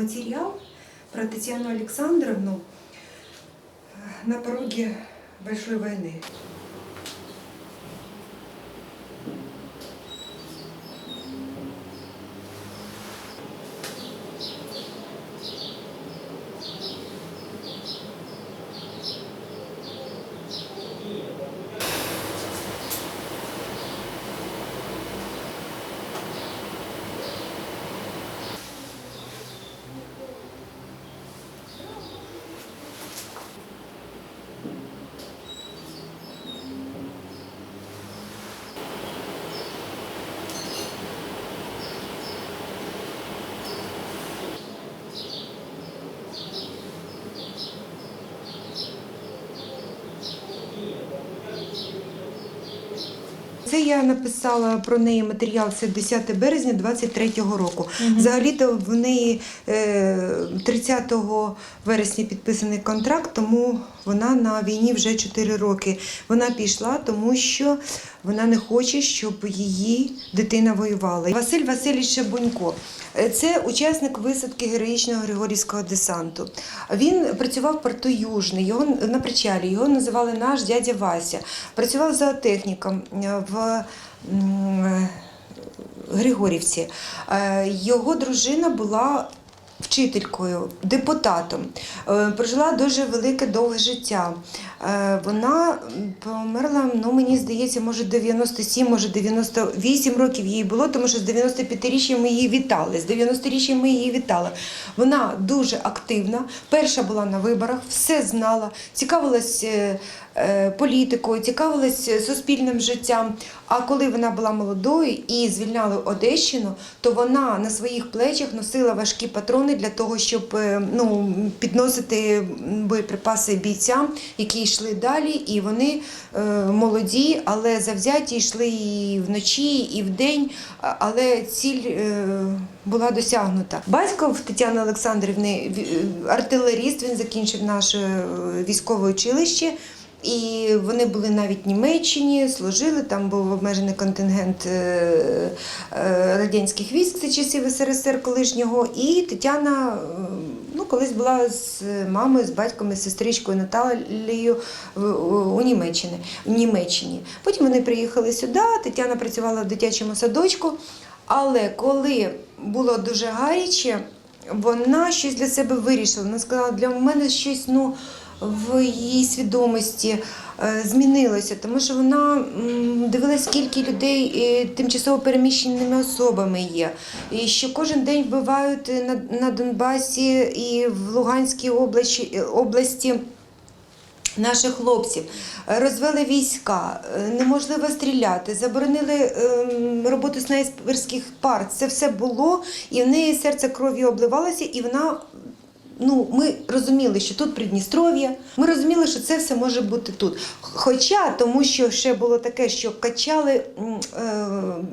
материал про Татьяну Александровну э, на пороге большой войны. Це я написала про неї матеріал це 10 березня 23-го року. Взагалі-то в неї е, 30 вересня підписаний контракт, тому вона на війні вже 4 роки. Вона пішла, тому що вона не хоче, щоб її дитина воювала. Василь Васильович Шабунько. Е, Це учасник висадки героїчного Григорівського десанту. Він працював в порту Южний, його на причалі, його називали наш дядя Вася. Працював зоотехніком е, в е, Григорівці. Його дружина була вчителькою, депутатом. Е, Прожила дуже велике довге життя. Е, Вона померла, ну мені здається, може 97, може 98 років їй було, тому що з 95-річчям ми її вітали. З 90-річчям ми її вітали. Вона дуже активна, перша була на виборах, все знала, цікавилась е, політикою, цікавилась е, суспільним життям. А коли вона була молодою і звільняли Одещину, то вона на своїх плечах носила важкі патрони для того, щоб е, ну, підносити боєприпаси бійцям, які йшли далі. І вони е, молоді, але завзяті йшли і вночі, і вдень, але ціль е, була досягнута. Батько в Тетяни Олександрівни артилеріст, він закінчив наше е, військове училище. І вони були навіть в Німеччині, служили, там був обмежений контингент е, е, радянських військ, це часів СРСР колишнього. І Тетяна е, ну, колись була з мамою, з батьком, з сестричкою Наталією у Німеччині. в Німеччині. Потім вони приїхали сюди, Тетяна працювала в дитячому садочку. Але коли було дуже гаряче, вона щось для себе вирішила. Вона сказала, для мене щось ну, в її свідомості е, змінилося, тому що вона м, дивилась, скільки людей е, тимчасово переміщеними особами є. І що кожен день вбивають е, на, Донбасі і в Луганській області. області Наших хлопців розвели війська, е, неможливо стріляти, заборонили ем, роботу снайперських пар. Це все було, і в неї серце кров'ю обливалося, і вона. Ну, ми розуміли, що тут Придністров'я, ми розуміли, що це все може бути тут. Хоча тому, що ще було таке, що качали е,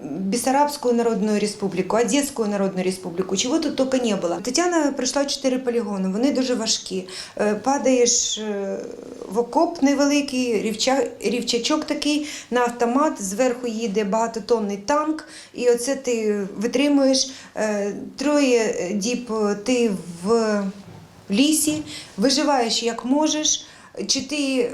Бессарабську Народну Республіку, Одеську Народну Республіку, чого тут тільки не було. Тетяна пройшла чотири полігони, вони дуже важкі. Е, Падаєш е, в окоп невеликий, рівча, рівчачок такий на автомат, зверху їде багатотонний танк, і оце ти витримуєш е, троє діб ти в лісі, виживаєш як можеш, чи ти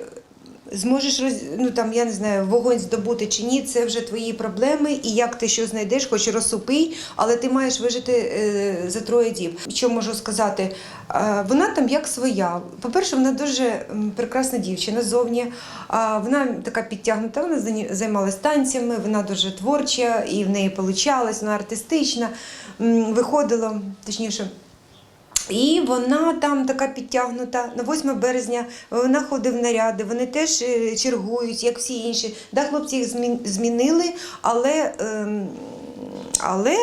зможеш роз... ну, там, я не знаю, вогонь здобути чи ні, це вже твої проблеми, і як ти що знайдеш, хоч розсупий, але ти маєш вижити е, за троє діб. Що можу сказати? Е, вона там як своя. По-перше, вона дуже прекрасна дівчина зовні. А вона така підтягнута, вона займалась танцями, вона дуже творча, і в неї вийшло, вона артистична. Виходила, точніше. І вона там така підтягнута. На 8 березня вона ходить в наряди, вони теж е, чергують, як всі інші. Да, хлопці їх змінили, але, ем, але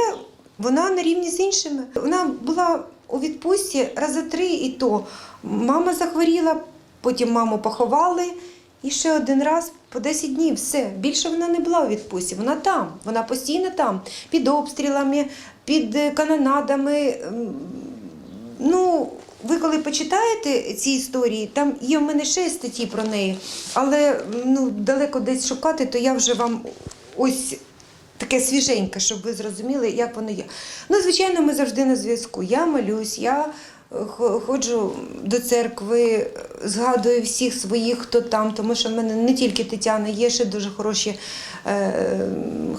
вона на рівні з іншими. Вона була у відпустці рази три і то. Мама захворіла, потім маму поховали. І ще один раз по 10 днів, все. Більше вона не була у відпустці. Вона там, вона постійно там, під обстрілами, під е, канонадами. Ну, ви коли почитаєте ці історії, там є в мене ще статті про неї, але ну, далеко десь шукати, то я вже вам ось таке свіженьке, щоб ви зрозуміли, як воно є. Ну, звичайно, ми завжди на зв'язку. Я молюсь, я е, ходжу до церкви, е, згадую всіх своїх, хто там, тому що в мене не тільки Тетяна, є ще дуже хороші е,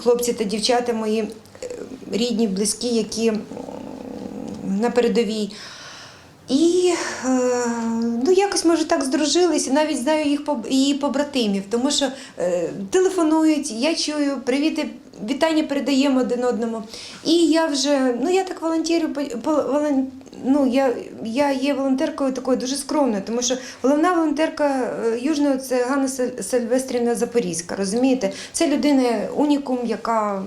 хлопці та дівчата мої е, рідні, близькі, які на передовій. І е, ну, якось може так здружилися, навіть знаю їх її побратимів, тому що е, телефонують, я чую, привіти, вітання передаємо один одному. І я вже, ну я так волонтерю, по- волон- ну, я, я є волонтеркою такою дуже скромною, тому що головна волонтерка е, Южного це Ганна Сильвестрівна Запорізька, розумієте? Це людина унікум, яка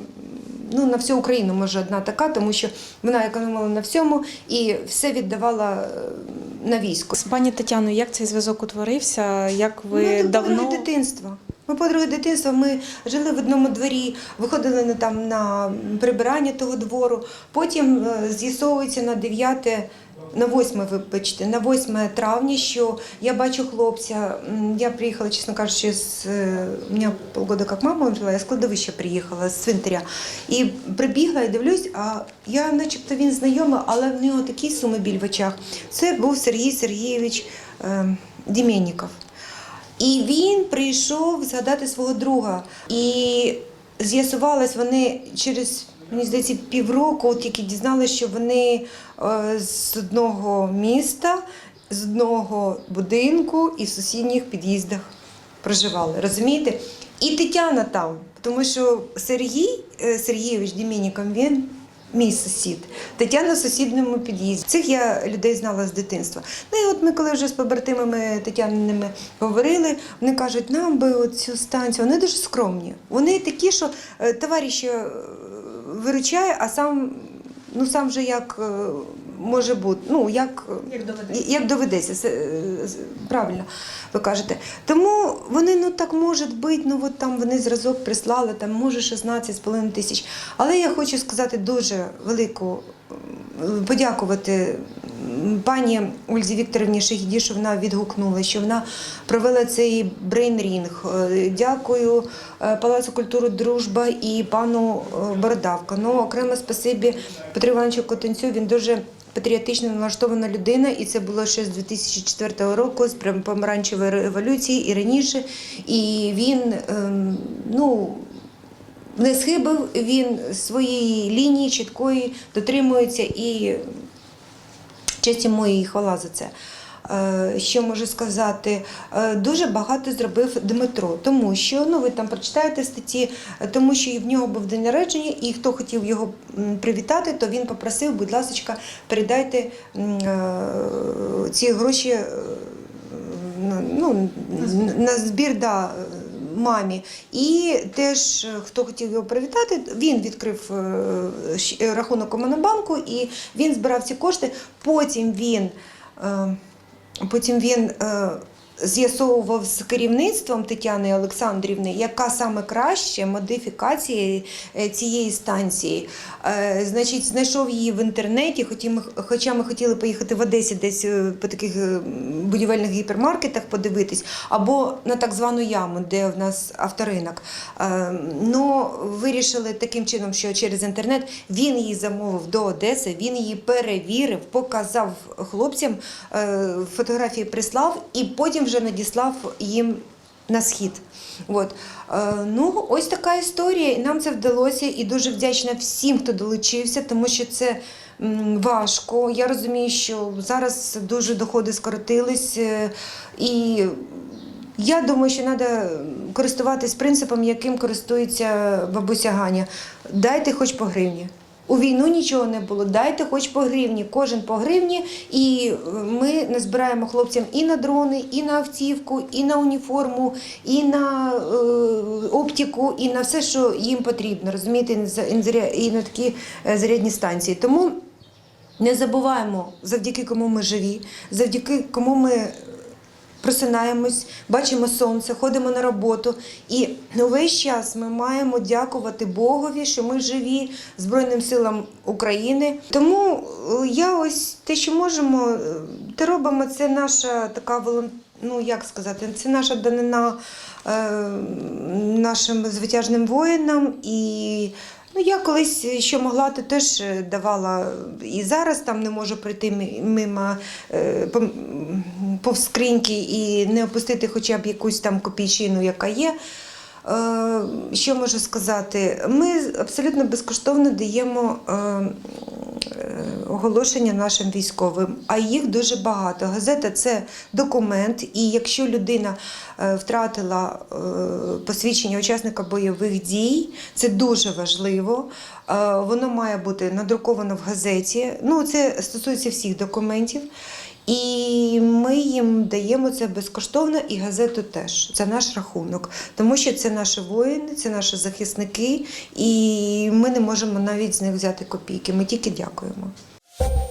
ну, на всю Україну може одна така, тому що вона економила на всьому і все віддавала е, на військо. З пані Тетяною, як цей зв'язок утворився? Як ви ми давно дитинства. Ми подруги дитинства, ми жили в одному дворі, виходили на, там, на прибирання того двору. Потім е, з'ясовується на 9, на 8, вибачте, на 8 травня, що я бачу хлопця. Я приїхала, чесно кажучи, з е, у мене полгода як мама умерла, я з кладовища приїхала з цвинтаря. І прибігла і дивлюсь, а я начебто він знайомий, але в нього такий сумобіль в очах. Це був Сергій Сергійович е, Діменніков. І він прийшов згадати свого друга. І з'ясувалось, вони через мені здається, півроку от тільки дізналися, що вони е, з одного міста, з одного будинку і в сусідніх під'їздах проживали. Розумієте? І Тетяна там, тому що Сергій е, Сергійович Дімініком, він мій сусід. Тетяна в сусідньому під'їзді. Цих я людей знала з дитинства. Ну і от ми, коли вже з побратимами Тетяниними говорили, вони кажуть, нам би цю станцію. Вони дуже скромні. Вони такі, що е, товариш е, виручає, а сам, ну сам вже як е, може бути. Ну, як, Як доведеться. як доведеться, е, правильно ви кажете. Тому вони, ну так може бути, ну от там вони зразок прислали, там може 16,5 тисяч. Але я хочу сказати дуже велику, подякувати пані Ользі Вікторівні Шегіді, що вона відгукнула, що вона провела цей брейн-рінг. Е, Дякую е, Палацу культури Дружба і пану е, Бородавка. Ну, окремо спасибі Петру Івановичу Котенцю, він дуже патріотично налаштована людина, і це було ще з 2004 року, з помаранчевої революції і раніше. І він ем, ну, не схибив, він своєї лінії чіткої дотримується і честь йому і хвала за це. Е, Що можу сказати? Е, Дуже багато зробив Дмитро, тому що ну ви там прочитаєте статті, е, тому що і в нього був день народження, і хто хотів його привітати, то він попросив, будь ласка, передайте ці гроші на- ну, на збір да, мамі. І теж, е, хто хотів його привітати, він відкрив е, рахунок у Монобанку і він збирав ці кошти. Потім він, е, потім він е, з'ясовував з керівництвом Тетяни Олександрівни, яка саме краще модифікація е, цієї станції. Е, Значить, знайшов її в інтернеті, хоча ми хотіли поїхати в Одесі десь е, по таких будівельних гіпермаркетах подивитись, або на так звану яму, де в нас авторинок. Ну, вирішили таким чином, що через інтернет він її замовив до Одеси, він її перевірив, показав хлопцям, фотографії прислав і потім вже надіслав їм на схід. От. Е, ну, ось така історія, і нам це вдалося, і дуже вдячна всім, хто долучився, тому що це важко. Я розумію, що зараз дуже доходи скоротились, е, і я думаю, що треба користуватись принципом, яким користується бабуся Ганя. Дайте хоч по гривні. У війну нічого не було. Дайте хоч по гривні, кожен по гривні, і е, ми назбираємо хлопцям і на дрони, і на автівку, і на уніформу, і на е, оптику, і на все, що їм потрібно. Розумієте, і на такі е, зарядні станції. Тому не забуваємо, завдяки кому ми живі, завдяки кому ми просинаємось, бачимо сонце, ходимо на роботу. І увесь час ми маємо дякувати Богові, що ми живі Збройним силам України. Тому е, я ось те, що можемо, е, те робимо. Це наша така волон... ну як сказати, це наша данина е, нашим звитяжним воїнам. І ну, я колись що могла, то теж давала. І зараз там не можу прийти мимо е, пом- повз скриньки і не опустити хоча б якусь там копійчину, яка є. Е, Що можу сказати? Ми абсолютно безкоштовно даємо е, е, оголошення нашим військовим, а їх дуже багато. Газета це документ, і якщо людина е, втратила е, посвідчення учасника бойових дій, це дуже важливо. Е, Воно має бути надруковано в газеті. Ну, це стосується всіх документів. І ми їм даємо це безкоштовно, і газету теж. Це наш рахунок, тому що це наші воїни, це наші захисники, і ми не можемо навіть з них взяти копійки. Ми тільки дякуємо. you